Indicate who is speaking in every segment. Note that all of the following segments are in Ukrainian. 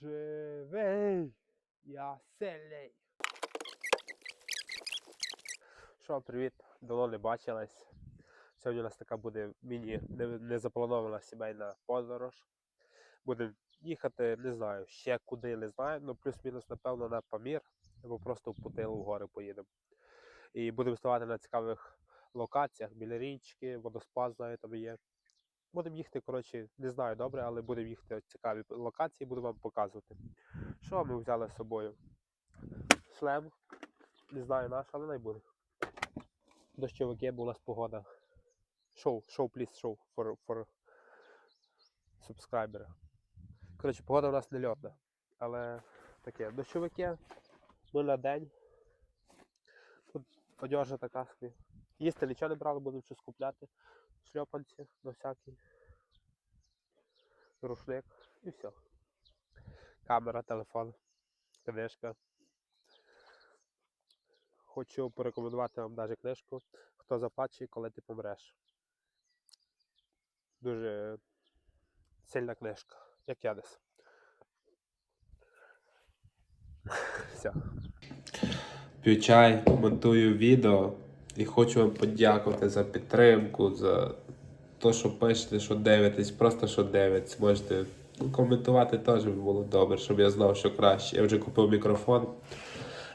Speaker 1: живий, я сильний. Що, привіт, давно не бачились. Сьогодні у нас така буде міні незапланована сімейна подорож. Будемо їхати, не знаю, ще куди не знаю, ну плюс-мінус, напевно, на Памір, або просто в Путилу в гори поїдемо. І будемо ставати на цікавих локаціях біля річки, водоспад, знаю, там є. Будемо їхати, коротше, не знаю добре, але будемо їхати цікаві локації, буду вам показувати. Що ми взяли з собою? Шлем. Не знаю наш, але не буде. Дощовики, бо у погода. Шоу, шоу, please, шоу for, for subscriber. Коротше, погода у нас не льотна. Але таке, дощовики, ну на день. Тут одежа така собі. Їсти нічого не брали, будемо щось купляти. Шльопанці на всякий. Рушник і все. Камера, телефон, книжка. Хочу порекомендувати вам навіть книжку Хто заплаче, коли ти помреш. Дуже сильна книжка, як я десь. Все.
Speaker 2: П'ю чай, монтую відео і хочу вам подякувати за підтримку, за те, що пишете, що дивитесь, просто що дивитесь. Можете коментувати теж було добре, щоб я знав, що краще. Я вже купив мікрофон.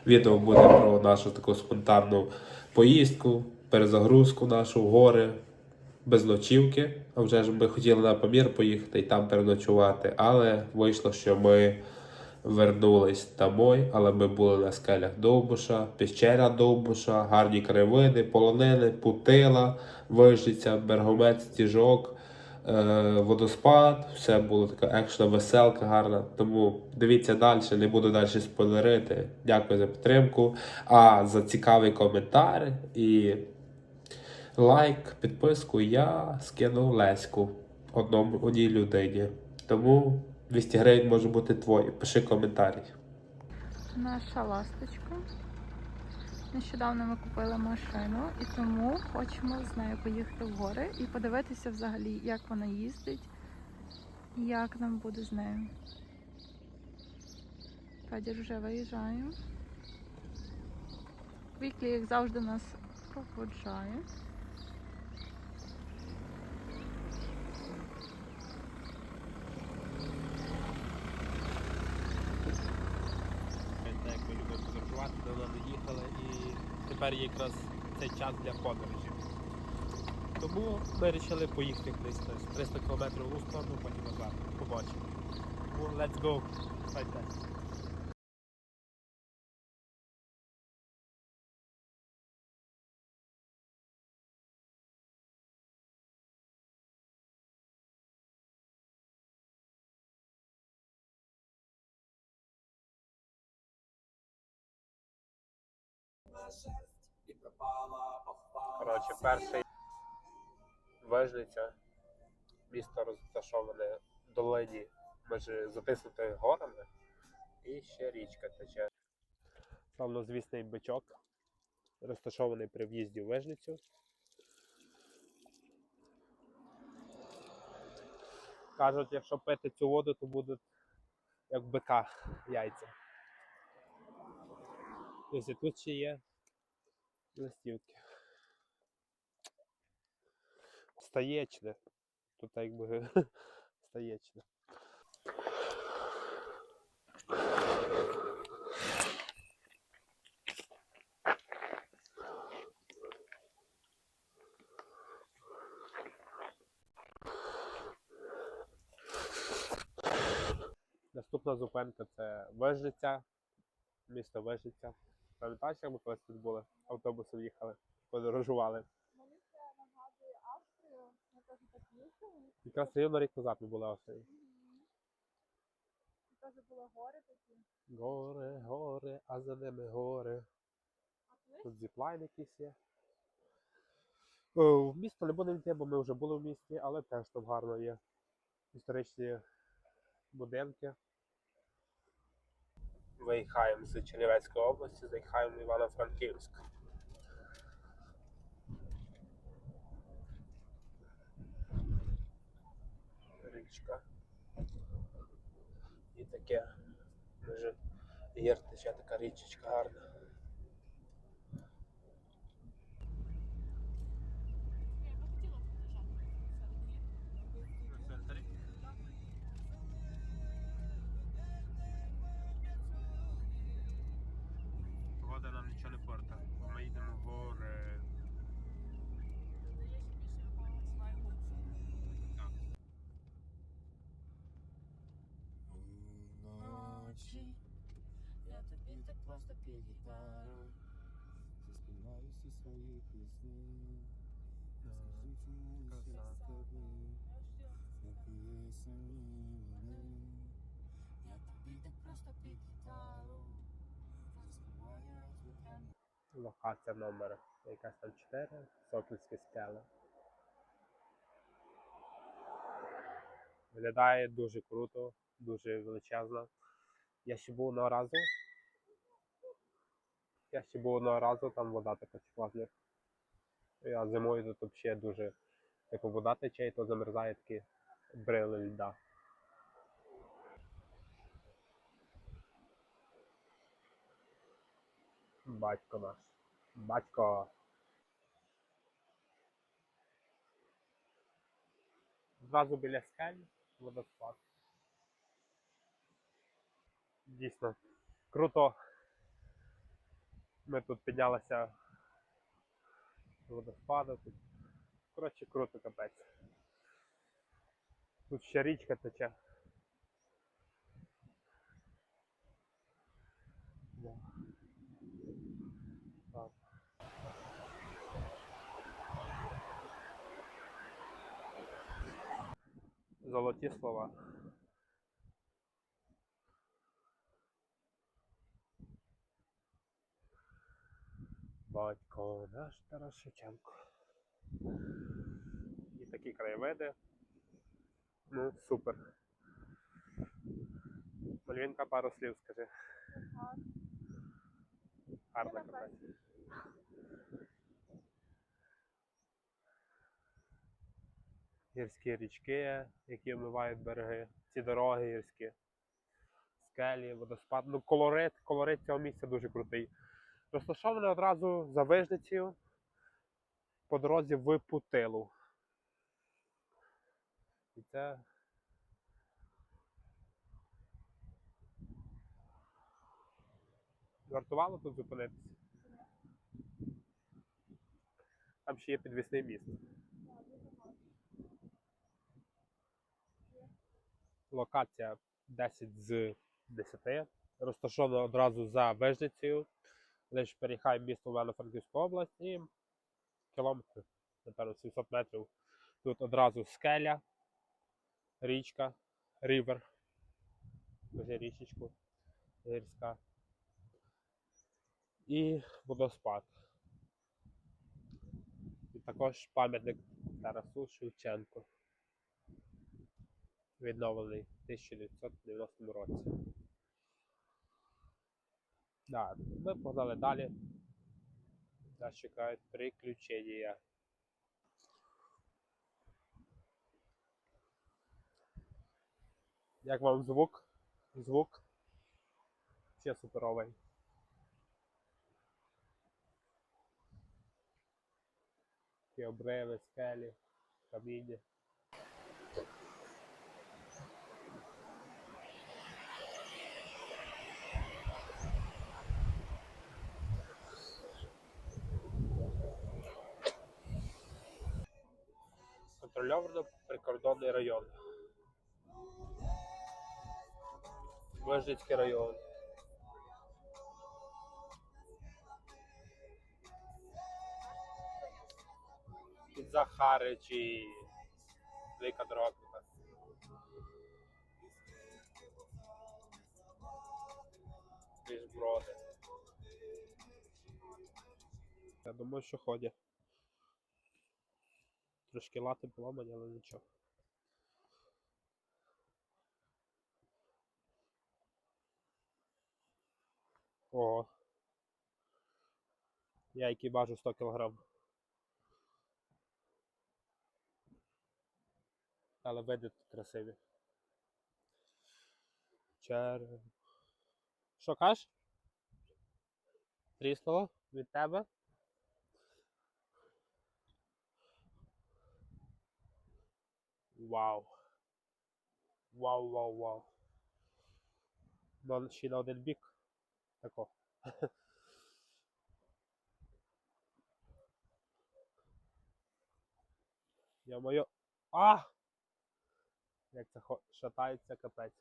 Speaker 2: Відео буде про нашу таку спонтанну поїздку, перезагрузку нашу в гори без ночівки. А вже ж ми хотіли на Памір поїхати і там переночувати, але вийшло, що ми вернулись домой, але ми були на скелях Довбуша, піщера Довбуша, гарні краєвиди, полонини, путила, вижиця, бергомет, стіжок, е, водоспад. Все було така екшна веселка, гарна. Тому дивіться далі, не буду далі спойлерити. Дякую за підтримку. А за цікавий коментар і лайк, підписку я скинув Леську одному одній людині. Тому 200 гривень може бути твої. Пиши коментарі.
Speaker 3: Наша ласточка. Нещодавно ми купили машину і тому хочемо з нею поїхати в гори і подивитися взагалі, як вона їздить як нам буде з нею. Федір вже виїжджає. Віклі, як завжди, нас проводжає.
Speaker 1: Так як ми любимо подорожувати, давно не їхали і тепер якраз цей час для подорожі. Тому ми вирішили поїхати десь 300 км в сторону, потім назад. Побачимо. Let's go. Сайте. Коротше, перший Вижниця. Місто розташоване в долині між затиснутими горами. І ще річка тече. Славнозвісний бичок, розташований при в'їзді в Вижницю. Кажуть, якщо пити цю воду, то будуть як бика яйця. І тут ще є листівки. Стаєчне. Тут якби стаєчне. Наступна зупинка це Вижиця, місто Вижиця. Пам'ятаєш, як ми колись тут були? Автобусом їхали, подорожували.
Speaker 3: Мені це нагадує Австрію, ми теж так їздили,
Speaker 1: Якраз рівно рік назад ми були Австрії.
Speaker 3: теж були гори такі.
Speaker 1: Гори, гори, а за ними гори.
Speaker 3: А
Speaker 1: Тут зіплайн якийсь є. О, в місто не будемо йти, бо ми вже були в місті, але теж там гарно є. Історичні будинки. Виїхаємо з Чернівецької області, заїхаємо в Івано-Франківськ. Річка. І таке. Дуже гір така річечка гарна.
Speaker 4: Просто під Заспіваю всі свої пісні Скажу, чому
Speaker 1: Краса.
Speaker 4: ще з тобою Напиє самі мене Я тобі так просто під гітару Заспіваю звуками
Speaker 1: Локація номер якась там 4, Сокільські скели. Виглядає дуже круто, дуже величезно. Я ще був одного разу. Я ще був одного разу, там вода така текла з них. Я зимою тут взагалі дуже типу вода тече і то замерзає такі брили льда. Батько наш. Батько. Зразу біля скель водоспад. Дійсно, круто. Ми тут піднялися з водоспаду. Тут, коротше, круто капець. Тут ще річка тече. Золоті слова. Наш Тарас Шевченко. І такі краєвиди. Ну, супер. Мальвінка, пару слів скажи. Гарна капець. Гірські річки, які омивають береги, ці дороги гірські, скелі, водоспад. Ну, колорит, колорит цього місця дуже крутий. Розташоване одразу за вижницею по дорозі в Путилу. І це. Вартувало тут зупинитися. Там ще є підвісний міст. Локація 10 з 10. Розташована одразу за Вежницею. Лише переїхає місто Івано-Франківську область і кілометр, напевно, 700 метрів. Тут одразу скеля, річка, рівер. Вже річечку гірська. І водоспад. І також пам'ятник Тарасу Шевченку. Відновлений в 1990 році. Да, ми погнали далі. Нас чекають приключення. Як вам звук? Звук? Ще суперовий. Такі обриви, скелі, каміння. Контрольовано прикордонний район. Вижницький район. Під Захаричі. Велика дорога. така. Я думаю, що ходять. Трошки лати поламані, але нічого. Ого. Я який важу 100 кг. Але види тут красиві. Черг. Що кажеш? Тріснуло від тебе? Вау. Вау, вау, вау. Ну, ще на один бік. Тако. Я моє. А! Як це хо- шатається капець.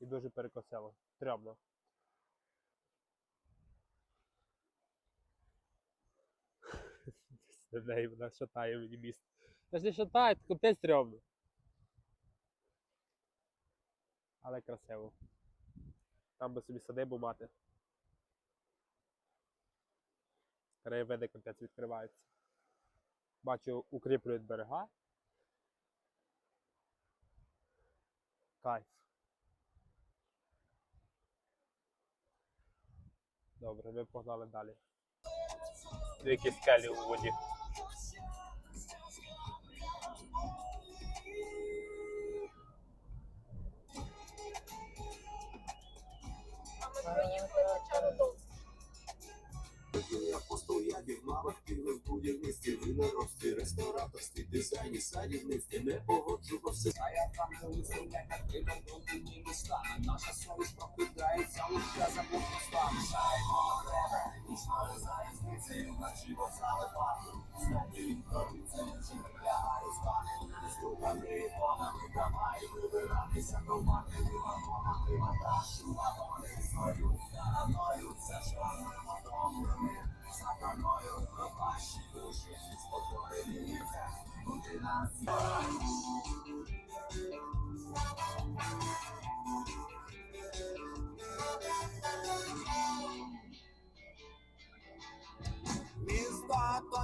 Speaker 1: І дуже перекосило. Трьомно. В вона шатає мені міст. Та ж не шатає, капець трьомно. Але красиво. Там би собі садибу мати. Краєвиди капець відкриваються. Бачу, укріплюють берега. Кайф. Добре, ми погнали далі. Які скелі у воді.
Speaker 5: Рестораторстві, дизайні, садівництві, не погоджувався. А я там не виставляю, прикордонні міста. Наша совість прокидається, лише за блокпостами. Шаємо тебе, існує залізницею, вночі вокзали парку. Знову інформація, чи не лягаю спати. Стуками, понами, давай вибиратися, команди, вимагонами, вантаж, вагони,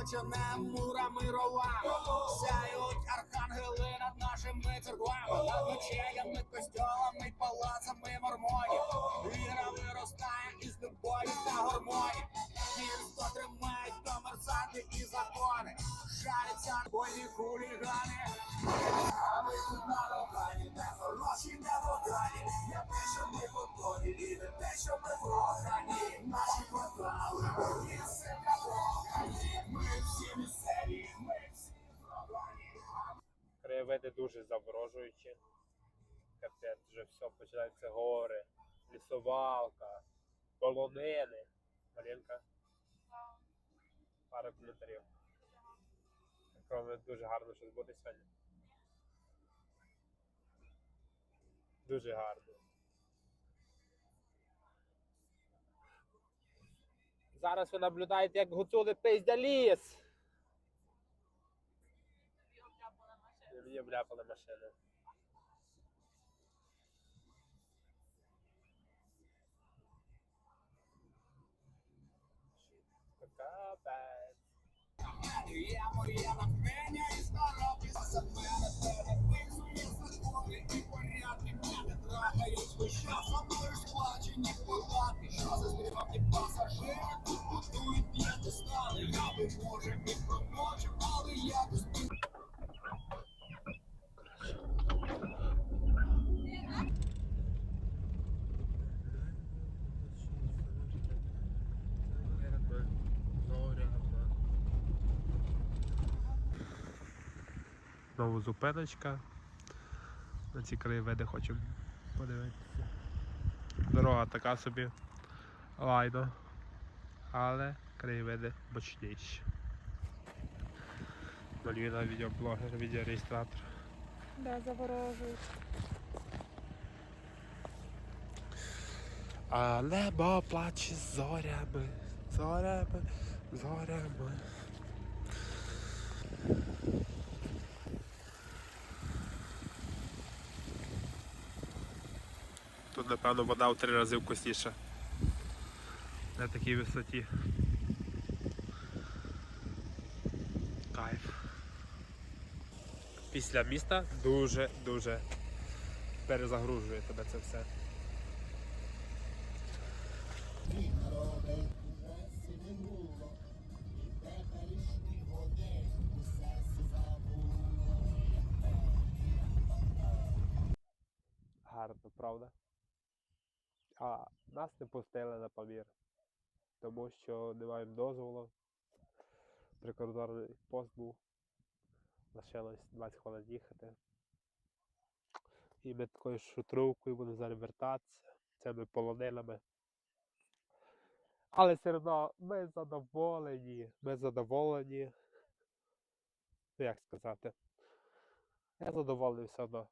Speaker 5: оточене мурами ровами, сяють архангели над нашими церквами, над мечеями, костьолами, палацами мормонів. Віра виростає із любові та гормонів. Місто тримають комерсанти і закони. Шаряться бойні хулігани. А ми тут
Speaker 1: Краєвиди дуже заворожуючі. Капець, вже все, починаються гори, лісовалка, полонини. Марінка. Пара коментарів. Кроме дуже гарно щось буде сьогодні. Дуже гарно. Зараз ви наблюдаєте, як гуцули пизда ліс. Мені вляпали машини. Капець.
Speaker 5: Я моє натхнення і здоров'я за і порядки. Мене трахають весь час, а мною. Що за здивані пасажири тут будують п'ятистани. Я би може і промочив, але якось
Speaker 1: Знову зупиночка. На ці краєвиди хочемо подивитися. Дорога така собі лайно, але краєвиди бочніші. Мальвіна відеоблогер, відеореєстратор.
Speaker 3: Да, заворожують.
Speaker 1: А небо плаче зорями, зорями, зорями. Напевно, вода в три рази вкусніша. На такій висоті. Кайф. Після міста дуже-дуже перезагружує тебе це все. Пустили на Памір, тому що не маємо дозволу. Прикордонний пост був. Лишилось 20 хвилин їхати. І ми такою шутровкою будемо зараз вертатися цими полонинами. Але все одно ми задоволені. Ми задоволені. Ну, як сказати? Я задоволений все одно.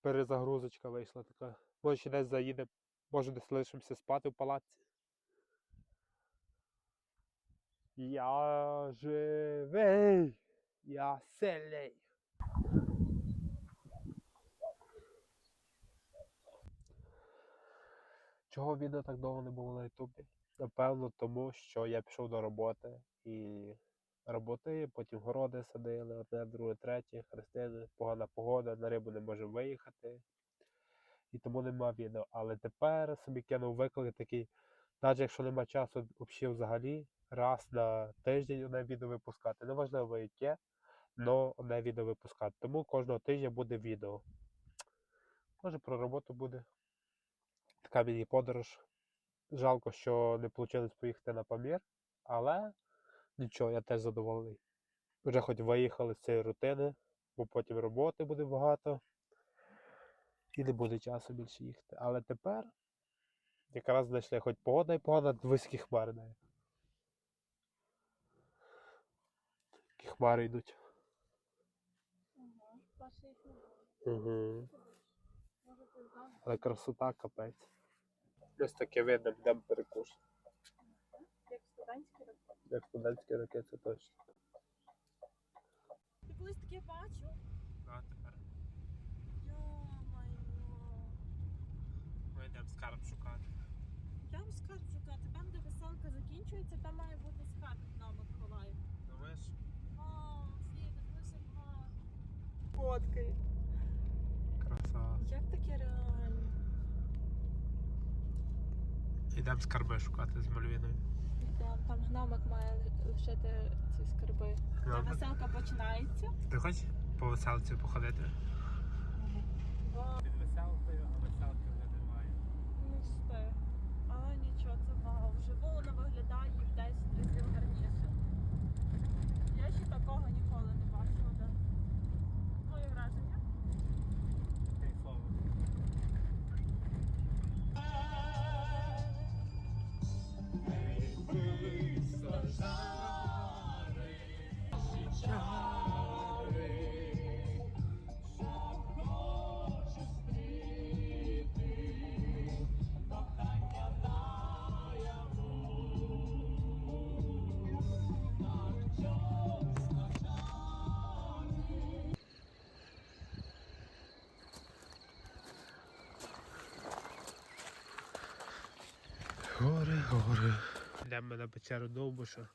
Speaker 1: Перезагрузочка вийшла така. Може ще заїдемо, може десь лишимося спати в палаці. Я живий! Я сильний! Чого відео так довго не було на Ютубі? Напевно, тому що я пішов до роботи і роботи, потім городи садили, одне, друге, третє, хрестини, погана погода, на рибу не можемо виїхати. І тому нема відео. Але тепер собі кинув виклик такий, навіть якщо нема часу взагалі раз на тиждень одне відео випускати. Неважливо яке, але одне відео випускати. Тому кожного тижня буде відео. Може про роботу буде. Така мені подорож. Жалко, що не вийшло поїхати на Памір, але нічого, я теж задоволений. Вже хоч виїхали з цієї рутини, бо потім роботи буде багато. І не буде часу більше їхати. Але тепер якраз знайшли хоч погода і погана, високі хмари навіть. Такі хмари йдуть. Угу. Але красота капець. Ось таке видно, йдемо перекус.
Speaker 3: Як студентський рокет.
Speaker 1: Як студентські це точно.
Speaker 3: Ти колись таке бачив?
Speaker 1: А тепер
Speaker 3: Йо-майо.
Speaker 1: ми йдемо скарб шукати.
Speaker 3: Там скарб шукати, там, де веселка закінчується, там має бути скарб на Миколаїв.
Speaker 1: Думаєш?
Speaker 3: О, Світа, дивися гарно. Фоткай.
Speaker 1: Краса.
Speaker 3: Як таке реально?
Speaker 1: Йдемо скарби шукати з Мальвіною.
Speaker 3: Там, там гномик має лишити ці скарби. Де веселка починається.
Speaker 1: Ти хочеш по веселці походити? Гори, гори. Йдемо на печеру Довбуша.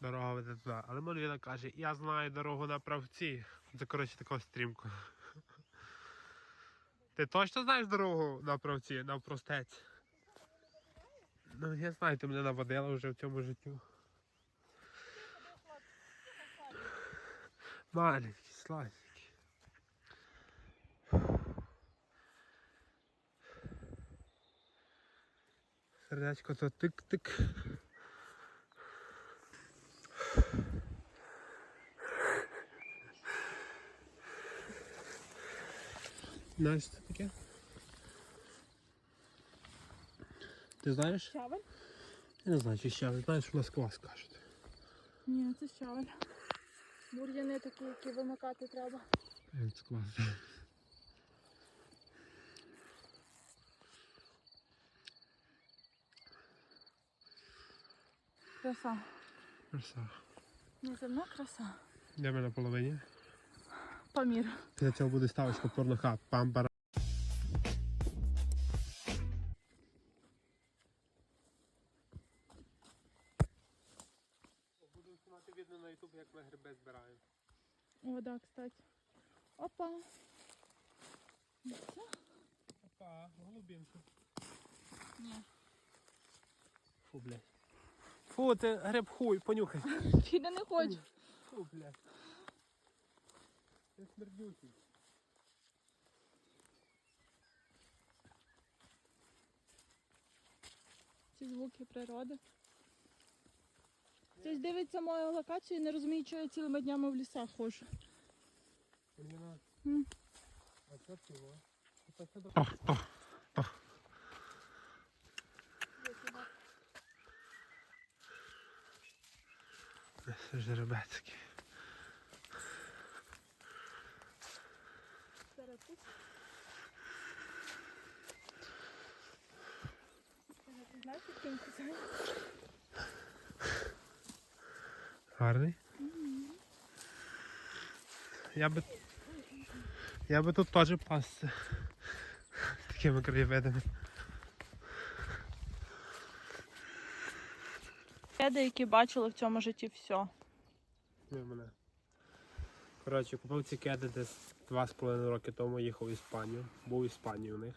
Speaker 1: Дорога веде туди. Але Мальвіна каже, я знаю дорогу на правці. Це коротше така стрімка. Ти точно знаєш дорогу на правці, на простець? Ну, я знаю, ти мене наводила вже в цьому життю. Маленький, сладенький. Сердечко то тик-тик. Знаєш, що це таке? Ти знаєш?
Speaker 3: Щавель?
Speaker 1: Я не знаю, чи ще, знаєш, у нас квас кажуть.
Speaker 3: Ні, це щавель. Бур'яни такі, які вимикати треба.
Speaker 1: Це квас.
Speaker 3: Краса.
Speaker 1: Краса.
Speaker 3: Неземна краса.
Speaker 1: Де ми на половині?
Speaker 3: Памір.
Speaker 1: Після цього буде ставочка порноха. Пампара. Буду знімати відео на YouTube, як ми гриби збираємо.
Speaker 3: О, да, кстати. Опа. Все?
Speaker 1: Опа, голубінка.
Speaker 3: Ні.
Speaker 1: Фу, блядь. Фу, це гриб хуй, понюхай.
Speaker 3: Фіда не хочу.
Speaker 1: Фу, блядь. Це смердючий.
Speaker 3: ці звуки природи. Хтось дивиться мою локацію і не розуміє, що я цілими днями в лісах ходжу. М.
Speaker 1: Це.
Speaker 3: Ти знаєш, як він кусає?
Speaker 1: Гарний. Я би. Я би тут теж пасся. Такими краєвидами.
Speaker 3: Кеди, які бачили в цьому житті все.
Speaker 1: Не мене. Коротше, купив ці кеди десь два з половиною роки тому їхав в Іспанію. Був в Іспанії у них.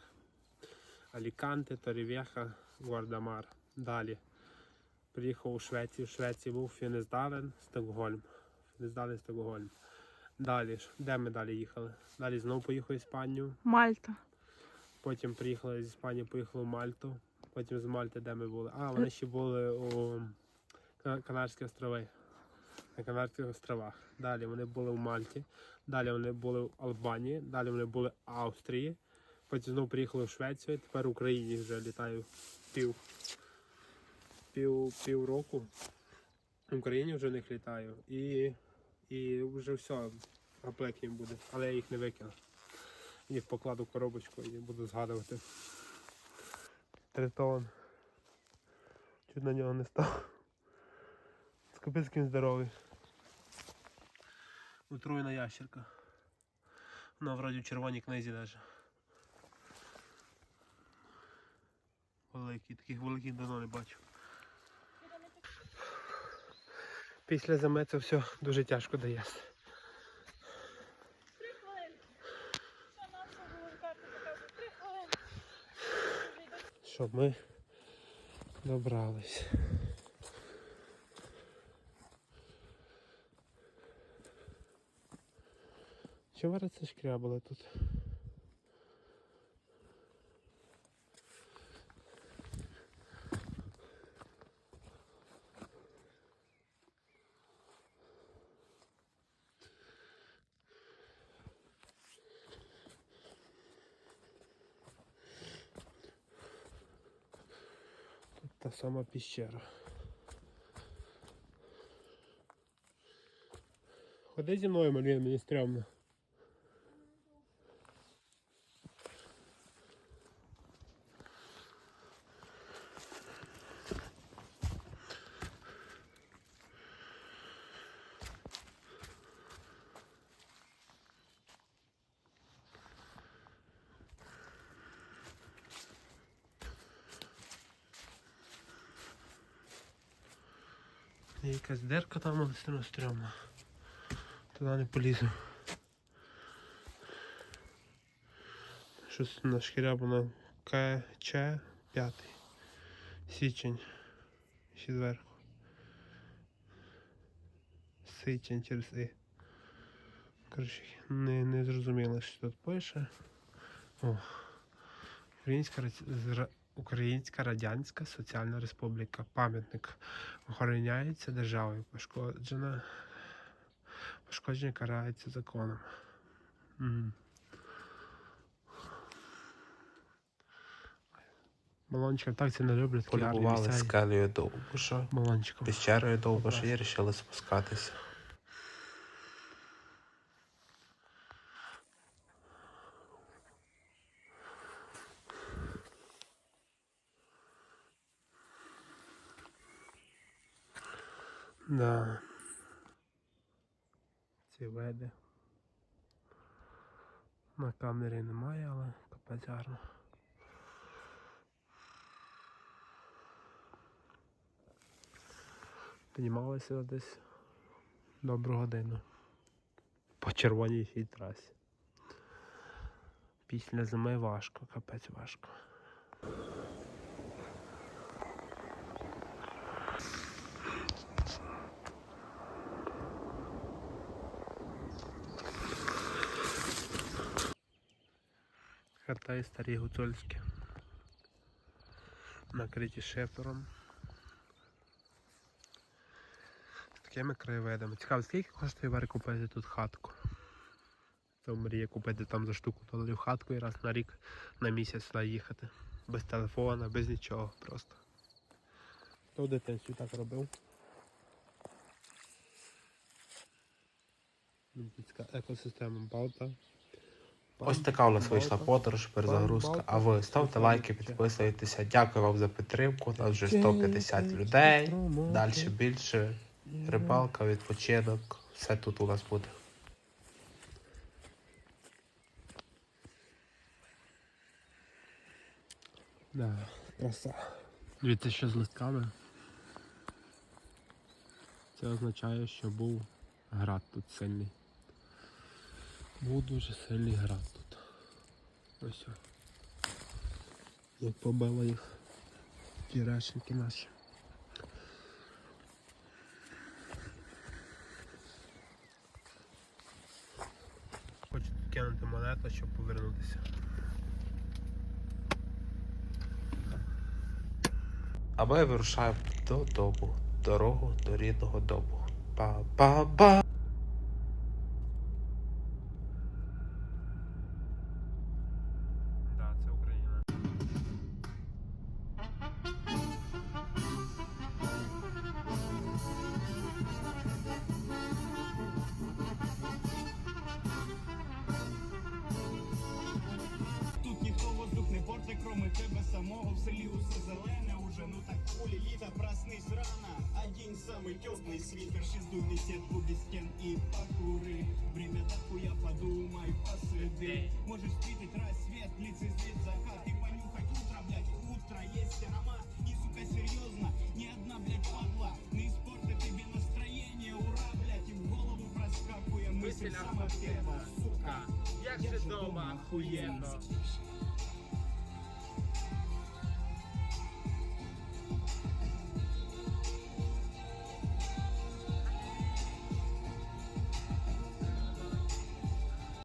Speaker 1: Аліканте, Торівєха, Гвардамар. Далі. Приїхав у Швецію. В Швеції був Фінездален, Стокгольм. Фінездален, Стокгольм. Далі, де ми далі їхали? Далі знову поїхав в Іспанію.
Speaker 3: Мальта.
Speaker 1: Потім приїхали з Іспанії, поїхали в Мальту. Потім з Мальти, де ми були. А, вони ще були у Канарські острови. На Канарських островах. Далі вони були в Мальті. Далі вони були в Албанії. Далі вони були в Австрії. Потім знову приїхали в Швецію. Тепер в Україні вже літаю пів, пів, пів року. В Україні вже них літаю. І, і вже все, гаплек їм буде. Але я їх не викину. Їх покладу в коробочку і буду згадувати. Тритон. Чуть на нього не став. З капецьким здоровий. Отруєна ящерка. Вона вроді в червоній книзі навіть. Великий, таких великих давно не бачив. Після це все дуже тяжко дається.
Speaker 3: Три хвилини. Що наша карта така? Три хвилини.
Speaker 1: Щоб ми добрались. Чого це шкрябали тут? Тут та сама піщера. Ходи зі мною, Марія, мені стрьомно. Є якась дерка там, але все одно стрьомно. Туди не полізу. Щось нашкірябано КЧ 5. Січень. Ще зверху. Січень через І. Коротше, не, не зрозуміло, що тут пише. О. Українська, Українська Радянська Соціальна Республіка. Пам'ятник охороняється державою. Пошкоджена. Пошкодження карається законом. Малончиком так це не люблять.
Speaker 6: Полюбували скелею Довбуша, піщерою Довбуша і вирішили спускатися.
Speaker 1: Да. Ці види. На камері немає, але капець гарно. Піднімалися десь добру годину. По червоній цій трасі. Після зими важко, капець важко. Хата і старі гуцульські. накриті шифером. З такими краєвидами. Цікаво, скільки коштує Варі купити тут хатку? То мріє купити там за штуку доларів хатку і раз на рік на місяць сюди їхати. Без телефона, без нічого просто. То в дитинстві так робив. Екосистема Балта.
Speaker 6: Ось така у нас вийшла подорож, перезагрузка. А ви ставте лайки, підписуйтеся. Дякую вам за підтримку. Нас вже 150 людей. Далі більше. Рибалка, відпочинок. Все тут у нас буде.
Speaker 1: Да, краса. Дивіться, що з листками. Це означає, що був град тут сильний. Був дуже сильний град тут. Ось. Як побило їх ті решенки наші. Хочу кинути монету, щоб повернутися.
Speaker 6: А ми вирушаємо додому. Дорогу до рідного дому. Па-па-па!
Speaker 7: Тебе самого В селі усе зелене уже, ну так поле літа Проснись рано, один самый теплый свитер Шездуйный сетку без стен и покуры. Время такое, подумай, посиди Можешь встретить рассвет, лицезреть закат И понюхать утро, блядь, утро есть аромат. И, сука, серьезно, ни одна, блядь, падла Не испортит тебе настроение, ура, блядь И в голову проскакуя. Мысль сама первая, сука.
Speaker 1: Як
Speaker 7: Я же дома охуенно